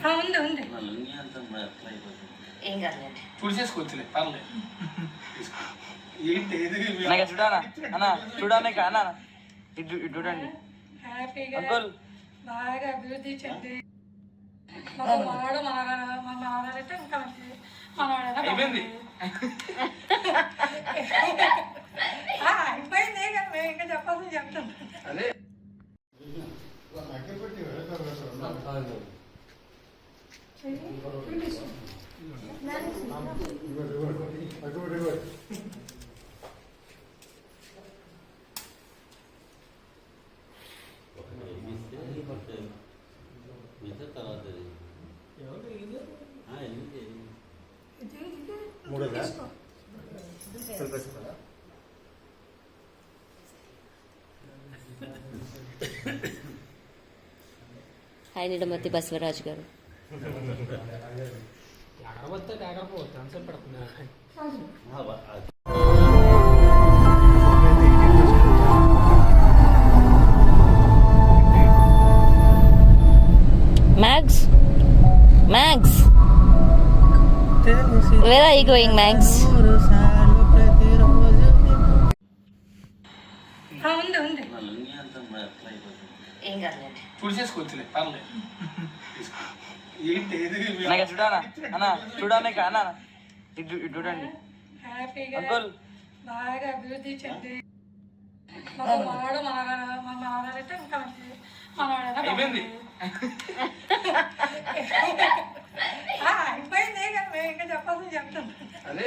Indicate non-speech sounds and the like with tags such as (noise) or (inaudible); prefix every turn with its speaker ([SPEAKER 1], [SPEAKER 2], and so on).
[SPEAKER 1] ఆ, ఉంది ఉంది.
[SPEAKER 2] ఏం కాదులేండి.
[SPEAKER 3] తుడిచేసుకోవచ్చులే పర్లేదు. ఏంటి ఏది?
[SPEAKER 4] నాకు చూడానా అన్న చూడానే కా అన్న ఇటు ఇటు చూడండి.
[SPEAKER 1] హ్యాపీగా
[SPEAKER 4] అంకుల్.
[SPEAKER 1] బాగా అభివృద్ధి చెంది. మాకు మనవాడు మనవాడు మన మనవాడంటే ఇంకా మంచిది. మనవాడైనా
[SPEAKER 3] అయిపోయింది (laughs)
[SPEAKER 1] ఆ, అయిపోయింది ఇక మేము ఇంకా చెప్పాల్సింది చెప్తాం
[SPEAKER 3] అదే
[SPEAKER 2] హాయ్ నిడమతి బసవరాజు గారు
[SPEAKER 3] ఎగరబోతే ఎగరపోతే అంతసేపు పెడుతున్నా
[SPEAKER 2] Mags Mags where are you going Mags
[SPEAKER 1] ఆ,
[SPEAKER 2] ఏం కాదులేండి
[SPEAKER 3] తుడిచేసుకోవచ్చులే పర్లేదు. ఏంటి ఏది?
[SPEAKER 4] నాకు చూడానా అన్న చూడానే కా అన్న. ఇటు ఇటు చూడండి.
[SPEAKER 1] హ్యాపీగా
[SPEAKER 4] అంకుల్.
[SPEAKER 1] బాగా అభివృద్ధి చెంది. మాకు మనవాడు మనవాడు మన మనవాడంటే ఇంకా మంచిది. మనవాడైనా
[SPEAKER 3] అయిపోయింది.
[SPEAKER 1] ఆ, అయిపోయింది ఇక. మేము ఇంకా చెప్పాల్సింది చెప్తాం
[SPEAKER 3] అదే.